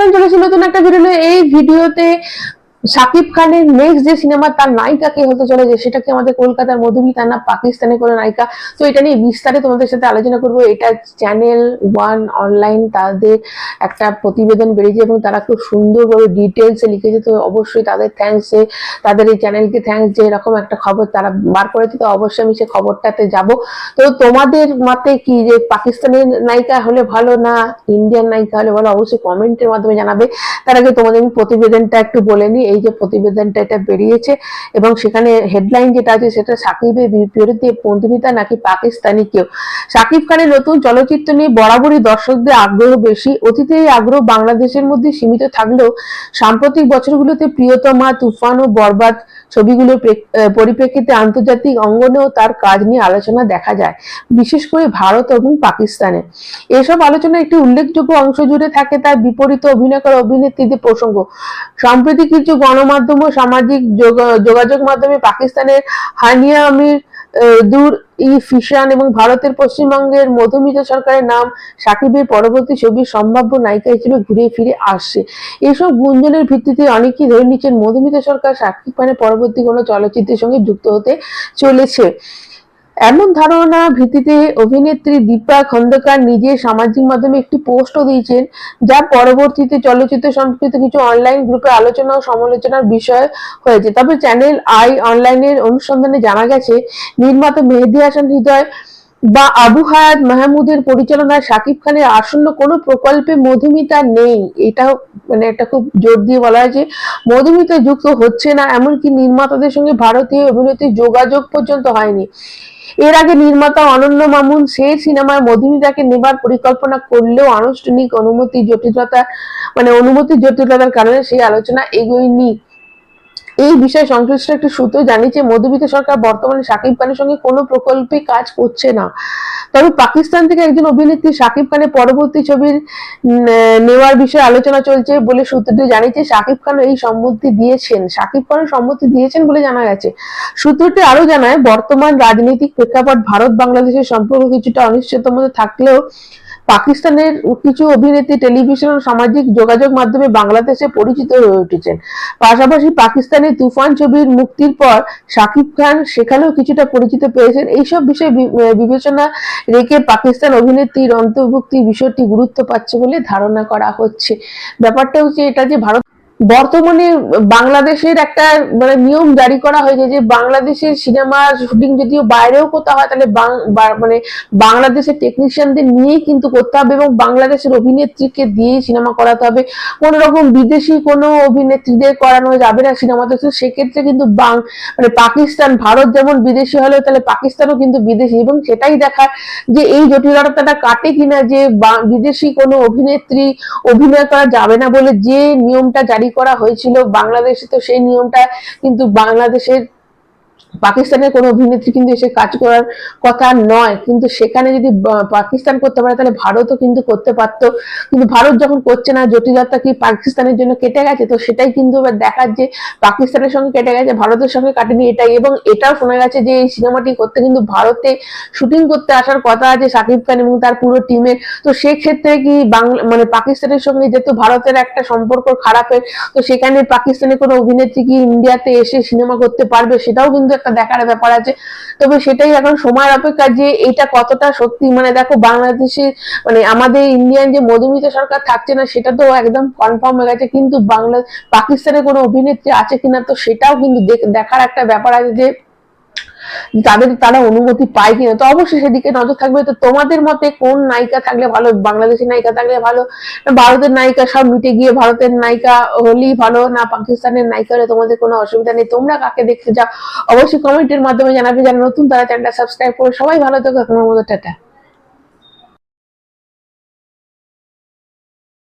Friend চলেছি নতুন একটা ভিডিও এই ভিডিওতে শাকিব খানের নেক্সট যে সিনেমা তার নায়িকা কে হতে চলেছে, সেটা কি আমাদের কলকাতার মধুমিতা না পাকিস্তানের কোনো নায়িকা? তো এটা নিয়ে বিস্তারে তোমাদের সাথে আলোচনা করব। এটা চ্যানেল ওয়ান অনলাইন তাদের একটা প্রতিবেদন বেরিয়েছে এবং তারা খুব সুন্দরভাবে ডিটেলসে লিখেছে। তো অবশ্যই তাদের থ্যাঙ্কস তাদের এই চ্যানেলকে থ্যাঙ্কস যে এরকম একটা খবর তারা বার করেছে, তো অবশ্যই আমি সেই খবরটাতে যাব। তো তোমাদের মতে কি যে পাকিস্তানের নায়িকা হলে ভালো না ইন্ডিয়ান নায়িকা হলে ভালো? অবশ্যই কমেন্টের মাধ্যমে জানাবে। তার আগে তোমাদের আমি প্রতিবেদনটা একটু বলে নিই। এই যে প্রতিবেদনটা এটা বেরিয়েছে এবং সেখানে হেডলাইন যেটা আছে সেটা সাকিবের বিপরীতে মধুমিতা নাকি পাকিস্তানি কেউ? সাকিব খানের নতুন চলচ্চিত্র নিয়ে বরাবরই দর্শকদের আগ্রহ বেশি। অতীতে এই আগ্রহ বাংলাদেশের মধ্যে সীমিত থাকলেও সাম্প্রতিক বছরগুলোতে প্রিয়তমা, তুফান ও বরবাদ ছবিগুলোর পরিপ্রেক্ষিতে আন্তর্জাতিক অঙ্গনেও তার কাজ নিয়ে আলোচনা দেখা যায়, বিশেষ করে ভারত এবং পাকিস্তানে। এসব আলোচনার একটি উল্লেখযোগ্য অংশ জুড়ে থাকে তার বিপরীত অভিনয় করা অভিনেত্রীদের প্রসঙ্গ। সম্প্রতি কিছু গণমাধ্যম ও সামাজিক যোগা- যোগাযোগ মাধ্যমে পাকিস্তানের হানিয়া আমির দূর ই ফিশান এবং ভারতের পশ্চিমবঙ্গের মধুমিতা সরকারের নাম সাকিবের পরবর্তী ছবির সম্ভাব্য নায়িকা হিসেবে ঘুরে ফিরে আসছে এসব গুঞ্জনের ভিত্তিতে অনেকেই ধরে নিচ্ছেন, মধুমিতা সরকার সাকিব খানের পরবর্তী কোনো চলচ্চিত্রের সঙ্গে যুক্ত হতে চলেছে। এমন ধারণা ভিত্তিতে অভিনেত্রী দীপা খন্দকার নিজে সামাজিক মাধ্যমে একটি পোস্টও দিয়েছেন, যা পরবর্তীতে চলচ্চিত্র সম্পর্কিত কিছু অনলাইন গ্রুপে আলোচনা ও সমালোচনার বিষয় হয়েছে। তবে চ্যানেল আই অনলাইনের অনুসন্ধানে জানা গেছে, নির্মাতা মেহেদি হাসান হৃদয় বা আবু হায়াত মাহমুদের পরিচালনায় শাকিব খানের আসন্ন কোনো প্রকল্পে মধুমিতা নেই। এটা মানে একটা খুব জোর দিয়ে বলা হয় যে মধুমিতা যুক্ত হচ্ছে না, এমনকি নির্মাতাদের সঙ্গে ভারতীয় অভিনেত্রীর যোগাযোগ পর্যন্ত হয়নি। এর আগে নির্মাতা অনন্য মামুন সেই সিনেমায় মধুমিতাকে নেবার পরিকল্পনা করলেও আনুষ্ঠানিক অনুমতি জটিলতা মানে অনুমতি জটিলতার কারণে সেই আলোচনা এগোয়নি। এই বিষয়ে সংশ্লিষ্ট একটি সূত্র জানিয়েছে, মধ্যবিত্ত সরকার বর্তমানে শাকিব খানের সঙ্গে কোনো প্রকল্পে কাজ করছে না। তবে পাকিস্তান থেকে একজন অভিনেত্রী শাকিব খানের পরবর্তী ছবির নেওয়ার বিষয়ে আলোচনা চলছে বলে সূত্রটি জানিয়েছে, শাকিব খান এই সম্মতি দিয়েছেন, শাকিব খান সম্মতি দিয়েছেন বলে জানা গেছে। সূত্রটি আরও জানায়, বর্তমান রাজনৈতিক প্রেক্ষাপট ভারত বাংলাদেশের সম্পর্ক কিছুটা অনিশ্চিত থাকলেও পাকিস্তানের কিছু অভিনেত্রী টেলিভিশন ও সামাজিক যোগাযোগ মাধ্যমে বাংলাদেশে পরিচিত হয়ে উঠেছেন। পাশাপাশি পাকিস্তানের তুফান ছবির মুক্তির পর শাকিব খান সেখানেও কিছুটা পরিচিত পেয়েছেন। এইসব বিষয়ে বিবেচনা রেখে পাকিস্তান অভিনেত্রীর অন্তর্ভুক্তির বিষয়টি গুরুত্ব পাচ্ছে বলে ধারণা করা হচ্ছে। ব্যাপারটা হচ্ছে এটা যে ভারত বর্তমানে বাংলাদেশের একটা মানে নিয়ম জারি করা হয়েছে যে বাংলাদেশের সিনেমা শুটিং যদিও বাইরেও কোথাও হয়, তাহলে মানে বাংলাদেশের টেকনিশিয়ানদের নিয়েই কিন্তু করতে হবে এবং বাংলাদেশের অভিনেত্রীকে দিয়েই সিনেমা করাতে হবে। কোন রকম বিদেশি কোনো অভিনেত্রীদের করানো যাবে না সিনেমা, তো সেক্ষেত্রে কিন্তু বাং মানে পাকিস্তান, ভারত যেমন বিদেশি হলে তাহলে পাকিস্তানও কিন্তু বিদেশি এবং সেটাই দেখার যে এই জটিলতাটা কাটে কিনা যে বিদেশি কোনো অভিনেত্রী অভিনয় করা যাবে না বলে যে নিয়মটা জারি করা হয়েছিল। বাংলাদেশে তো সেই নিয়মটা কিন্তু বাংলাদেশের পাকিস্তানের কোনো অভিনেত্রী কিন্তু এসে কাজ করার কথা নয়। কিন্তু সেখানে যদি পাকিস্তান করতে পারে, তাহলে ভারতও কিন্তু করতে পারতো। কিন্তু ভারত যখন করছে না, জটিলতা কি পাকিস্তানের জন্য কেটে গেছে? তো সেটাই কিন্তু এবার দেখার যে পাকিস্তানের সঙ্গে কেটে গেছে, ভারতের সঙ্গে কাটেনি এটাই। এবং এটাও শোনা গেছে যে এই সিনেমাটি করতে কিন্তু ভারতে শুটিং করতে আসার কথা আছে শাকিব খান এবং তার পুরো টিমের তো সেক্ষেত্রে কি বাংলা মানে পাকিস্তানের সঙ্গে যেহেতু ভারতের একটা সম্পর্ক খারাপের, তো সেখানে পাকিস্তানের কোনো অভিনেত্রী কি ইন্ডিয়াতে এসে সিনেমা করতে পারবে? সেটাও কিন্তু একটা দেখার ব্যাপার আছে। তবে সেটাই এখন সময়ের অপেক্ষা যে এটা কতটা সত্যি। মানে দেখো, বাংলাদেশে মানে আমাদের ইন্ডিয়ান যে মধুমিতা সরকার থাকছে না, সেটা তো একদম কনফার্ম হয়ে গেছে। কিন্তু বাংলা পাকিস্তানের কোনো অভিনেত্রী আছে কিনা তো সেটাও কিন্তু দেখ- দেখার একটা ব্যাপার আছে যে তাদের তারা অনুমতি পায় কিনা, তো অবশ্যই সেদিকে নজর থাকবে। তো তোমাদের মতে কোন নায়িকা থাকলে ভালো, বাংলাদেশের নায়িকা থাকলে ভালো ভারতের নায়িকা সব মিটে গিয়ে ভারতের নায়িকা হলেই ভালো, না পাকিস্তানের নায়িকা হলে তোমাদের কোনো অসুবিধা নেই? তোমরা কাকে দেখতে যাও অবশ্যই কমেন্টের মাধ্যমে জানাবে। যারা নতুন, তারা চ্যানেলটা সাবস্ক্রাইব করে। সবাই ভালো থাকো। এখনও মতো, টাটা।